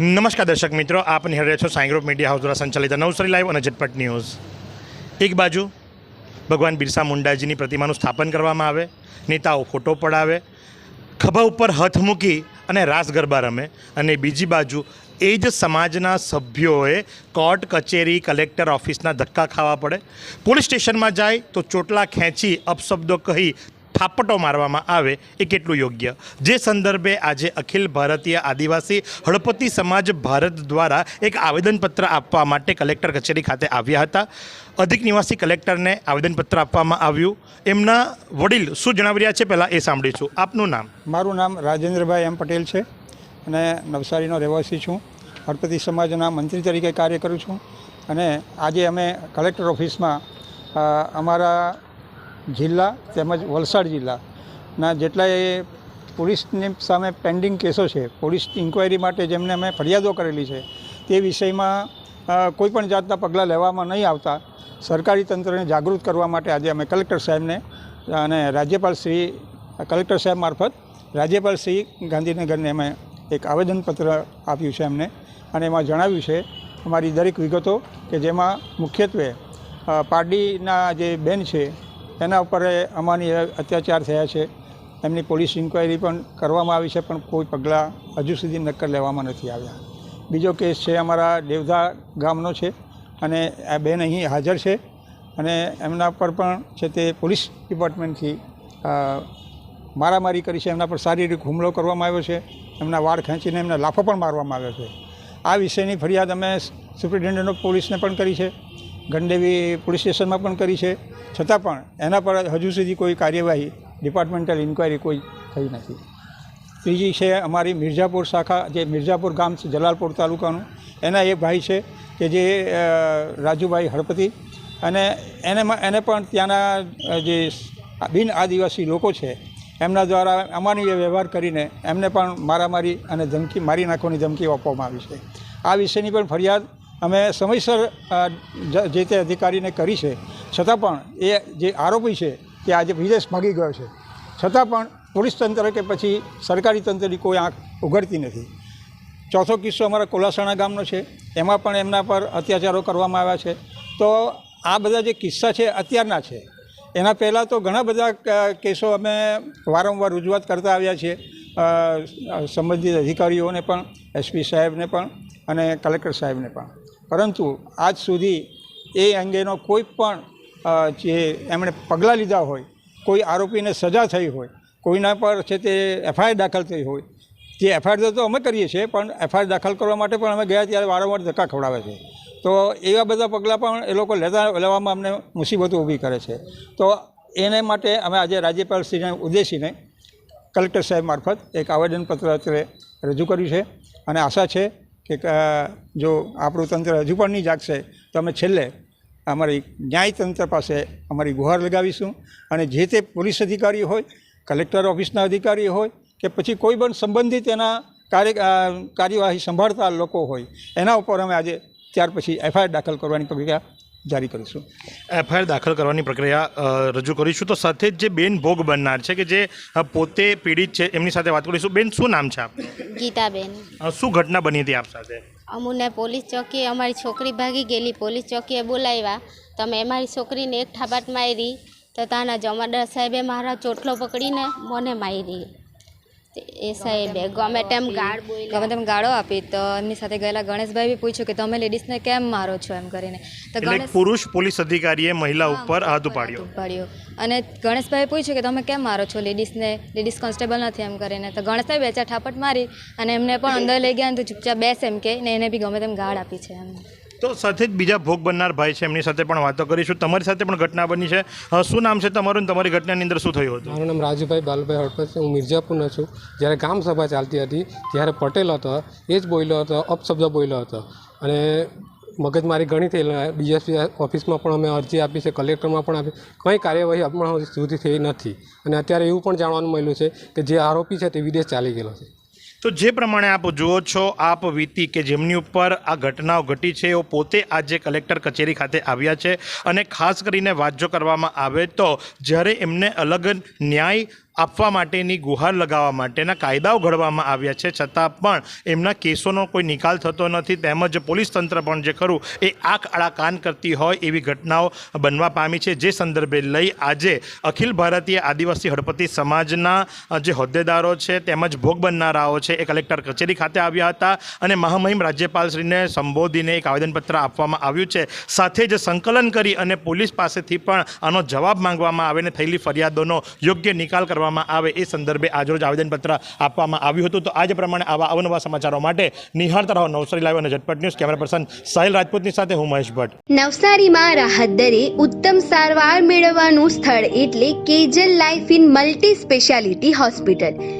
નમસ્કાર દર્શક મિત્રો, આપ નિહાળ રહ્યા છો સાંઈ ગ્રુપ મીડિયા હાઉસ દ્વારા સંચાલિત નવસરી લાઈવ અને ઝટપટ ન્યૂઝ. એક બાજુ ભગવાન બિરસા મુંડાજીની પ્રતિમાનું સ્થાપન કરવામાં આવે, નેતાઓ ફોટો પડાવે, ખભા ઉપર હથ મૂકી અને રાસ ગરબા રમે અને બીજી બાજુ એ જ સમાજના સભ્યોએ કોર્ટ, કચેરી, કલેક્ટર ઓફિસના ધક્કા ખાવા પડે. પોલીસ સ્ટેશનમાં જાય તો ચોટલા ખેંચી અપશબ્દો કહી થાપટો મારવામાં આવે એ કેટલું યોગ્ય? જે સંદર્ભે આજે અખિલ ભારતીય આદિવાસી હળપતિ સમાજ ભારત દ્વારા એક આવેદનપત્ર આપવા માટે કલેક્ટર કચેરી ખાતે આવ્યા હતા. અધિક નિવાસી કલેક્ટરને આવેદનપત્ર આપવામાં આવ્યું. એમના વડીલ શું જણાવી રહ્યા છે? પહેલાં એ સાંભળીશું. આપનું નામ? મારું નામ રાજેન્દ્રભાઈ એમ પટેલ છે અને નવસારીનો રહેવાસી છું. હળપતિ સમાજના મંત્રી તરીકે કાર્ય કરું છું અને આજે અમે કલેક્ટર ઓફિસમાં અમારા જિલ્લા તેમજ વલસાડ જિલ્લાના જેટલાય પોલીસની સામે પેન્ડિંગ કેસો છે, પોલીસ ઇન્ક્વાયરી માટે જેમને અમે ફરિયાદો કરેલી છે, તે વિષયમાં કોઈપણ જાતના પગલાં લેવામાં નહીં આવતા. સરકારી તંત્રને જાગૃત કરવા માટે આજે અમે કલેક્ટર સાહેબને, અને રાજ્યપાલ શ્રી, કલેક્ટર સાહેબ મારફત રાજ્યપાલ શ્રી ગાંધીનગરને અમે એક આવેદનપત્ર આપ્યું છે એમને. અને એમાં જણાવ્યું છે, અમારી દરેક વિગતો કે જેમાં મુખ્યત્વે પારડીના જે બેન છે એના ઉપર અમારી અત્યાચાર થયા છે. એમની પોલીસ ઇન્ક્વાયરી પણ કરવામાં આવી છે, પણ કોઈ પગલાં હજુ સુધી નક્કર લેવામાં નથી આવ્યા. બીજો કેસ છે અમારા દેવધા ગામનો છે અને આ બેન અહીં હાજર છે અને એમના પર પણ છે તે પોલીસ ડિપાર્ટમેન્ટથી મારામારી કરી છે. એમના પર શારીરિક હુમલો કરવામાં આવ્યો છે. એમના વાળ ખેંચીને એમને લાફો પણ મારવામાં આવ્યો છે. આ વિષયની ફરિયાદ અમે સુપ્રિન્ટેન્ડન્ટ ઓફ પોલીસને પણ કરી છે. ગંડેવી પોલીસ સ્ટેશનમાં પણ કરી છે. છતાં પણ એના પર હજુ સુધી કોઈ કાર્યવાહી ડિપાર્ટમેન્ટલ ઇન્ક્વાયરી કોઈ થઈ નથી. ત્રીજી છે અમારી મિર્ઝાપુર શાખા, જે મિર્ઝાપુર ગામ છે, જલાલપુર તાલુકાનું, એના એક ભાઈ છે કે જે રાજુભાઈ હળપતિ અને એને એને પણ ત્યાંના જે બિન આદિવાસી લોકો છે, એમના દ્વારા અમાનવીય વ્યવહાર કરીને એમને પણ મારામારી અને ધમકી, મારી નાખવાની ધમકી આપવામાં આવી છે. આ વિષયની પણ ફરિયાદ અમે સમયસર જે તે અધિકારીને કરી છે છતાં પણ એ જે આરોપી છે તે આજે વિદેશ ભાગી ગયો છે. છતાં પણ પોલીસ તંત્ર કે પછી સરકારી તંત્રની કોઈ આંખ ઉઘડતી નથી. ચોથો કિસ્સો અમારા કોલાસણા ગામનો છે. એમાં પણ એમના પર અત્યાચારો કરવામાં આવ્યા છે. તો આ બધા જે કિસ્સા છે અત્યારના છે, એના પહેલાં તો ઘણા બધા કેસો અમે વારંવાર રજૂઆત કરતા આવ્યા છીએ. સંબંધિત અધિકારીઓને પણ એસપી સાહેબને પણ અને કલેક્ટર સાહેબને પણ. પરંતુ આજ સુધી એ અંગેનો કોઈ પણ જે એમણે પગલાં લીધા હોય, કોઈ આરોપીને સજા થઈ હોય, કોઈના પર છે તે એફઆઈઆર દાખલ થઈ હોય, જે એફઆઈઆર તો અમે કરીએ છીએ, પણ એફઆઈઆર દાખલ કરવા માટે પણ અમે ગયા ત્યારે વારંવાર ધક્કા ખવડાવે છે. તો એવા બધા પગલાં પણ એ લોકો લેતા લેવામાં અમને મુસીબતો ઊભી કરે છે. તો એને માટે અમે આજે રાજ્યપાલશ્રીને ઉદ્દેશીને કલેક્ટર સાહેબ મારફત એક આવેદનપત્ર અત્યારે રજૂ કર્યું છે. અને આશા છે કે જો આપણું તંત્ર હજુ પણ નહીં જાગશે, તો અમે છેલ્લે અમારી ન્યાયતંત્ર પાસે અમારી ગુહાર લગાવીશું અને જે તે પોલીસ અધિકારી હોય કલેક્ટર ઓફિસના અધિકારી હોય કે પછી કોઈ પણ સંબંધિત એના કાર્ય કાર્યવાહી સંભાળતા લોકો હોય એના ઉપર અમે આજે ત્યાર પછી એફઆઈઆર દાખલ કરવાની પ્રક્રિયા જારી કરીશું. એફઆઈઆર દાખલ કરવાની પ્રક્રિયા રજૂ કરીશું. તો સાથે જ જે બેન ભોગ બનનાર છે કે જે પોતે પીડિત છે એમની સાથે વાત કરીશું. બેન શું નામ છે આપ? ગીતાબેન. શું ઘટના બની હતી આપ સાથે? અમુને પોલીસ ચોકીએ અમારી છોકરી ભાગી ગયેલી. પોલીસ ચોકીએ બોલાવ્યા. તો અમે અમારી છોકરીને એક ઠાબાટ મારી, તો ત્યાંના જમાદાર સાહેબે મારા ચોટલો પકડીને મને મારી. એ સાહેબે ગમે તેમ ગાળ ગમે તેમ ગાળો આપી તો એમની સાથે ગયેલા ગણેશભાઈ બી પૂછ્યું કે તમે લેડીઝને કેમ મારો છો? એમ કરીને. તો ગણેશ પુરુષ પોલીસ અધિકારીએ મહિલા ઉપર હાથ ઉપાડ્યો. ઉપાડ્યો. અને ગણેશભાઈ પૂછ્યું કે તમે કેમ મારો છો? લેડીઝને લેડીઝ કોન્સ્ટેબલ નથી? એમ કરીને. તો ગણેશભાઈ બે ચાર ઠાપટ મારી અને એમને પણ અંદર લઈ ગયા અને તું ચૂપચાપ બેસ એમ કે ને એને બી ગમે તેમ ગાળ આપી છે. એમ. તો સાથે જ બીજા ભોગ બનનાર ભાઈ છે, એમની સાથે પણ વાતો કરીશું. તમારી સાથે પણ ઘટના બની છે. શું નામ છે તમારું તમારી ઘટનાની અંદર શું થયું હતું? મારું નામ રાજુભાઈ બાલુભાઈ હડપત છે. હું મિર્જાપુરનો છું. જ્યારે ગામ સભા ચાલતી હતી, ત્યારે પટેલ હતો. એ જ બોલ્યો હતો, અપશબ્દ બોલ્યો હતો. અને મગજમારી ઘણી થઈ ડીએસપી ઓફિસમાં પણ અમે અરજી આપી છે, કલેક્ટરમાં પણ આપી કંઈ કાર્યવાહી હમણાં સુધી થઈ નથી. અને અત્યારે એવું પણ જાણવાનું મળ્યું છે કે જે આરોપી છે તે વિદેશ ચાલી ગયેલો છે. તો જે પ્રમાણે આપ જુઓ છો, આપ વીતી કે જેમની ઉપર આ ઘટનાઓ ઘટી છે, એઓ પોતે આજે કલેક્ટર કચેરી ખાતે આવ્યા છે અને ખાસ કરીને વાત જો કરવામાં આવે તો જ્યારે એમને અલગ ન્યાય આપવા માટેની ગુહાર લગાવવા માટેના કાયદાઓ ઘડવામાં આવ્યા છે. છતાં પણ એમના કેસોનો કોઈ નિકાલ થતો નથી. તેમજ પોલીસ તંત્ર પણ જે ખરું એ આંખ આડા કાન કરતી હોય એવી ઘટનાઓ બનવા પામી છે. જે સંદર્ભે લઈ આજે અખિલ ભારતીય આદિવાસી હળપતિ સમાજના જે હોદ્દેદારો છે તેમજ ભોગ બનનારાઓ છે એ કલેક્ટર કચેરી ખાતે આવ્યા હતા અને મહામહિમ રાજ્યપાલશ્રીને સંબોધીને એક આવેદનપત્ર આપવામાં આવ્યું છે. સાથે જ સંકલન કરી અને પોલીસ પાસેથી પણ આનો જવાબ માંગવામાં આવે અને થયેલી ફરિયાદોનો યોગ્ય નિકાલ કરવામાં આવે એ સંદર્ભે આજરોજ આવેદનપત્ર આપવામાં આવ્યું હતું. તો આજ પ્રમાણે આવા અવનવા સમાચારો માટે નિહાળતા રહો નવસારી લાઈવ અને Jhatpat news. Camera person Sahil રાજપૂતની સાથે હું મહેશ ભટ્ટ. નવસારીમાં રાહત દરે ઉત્તમ સારવાર મેળવવાનું સ્થળ એટલે Kejal life in multi speciality hospital.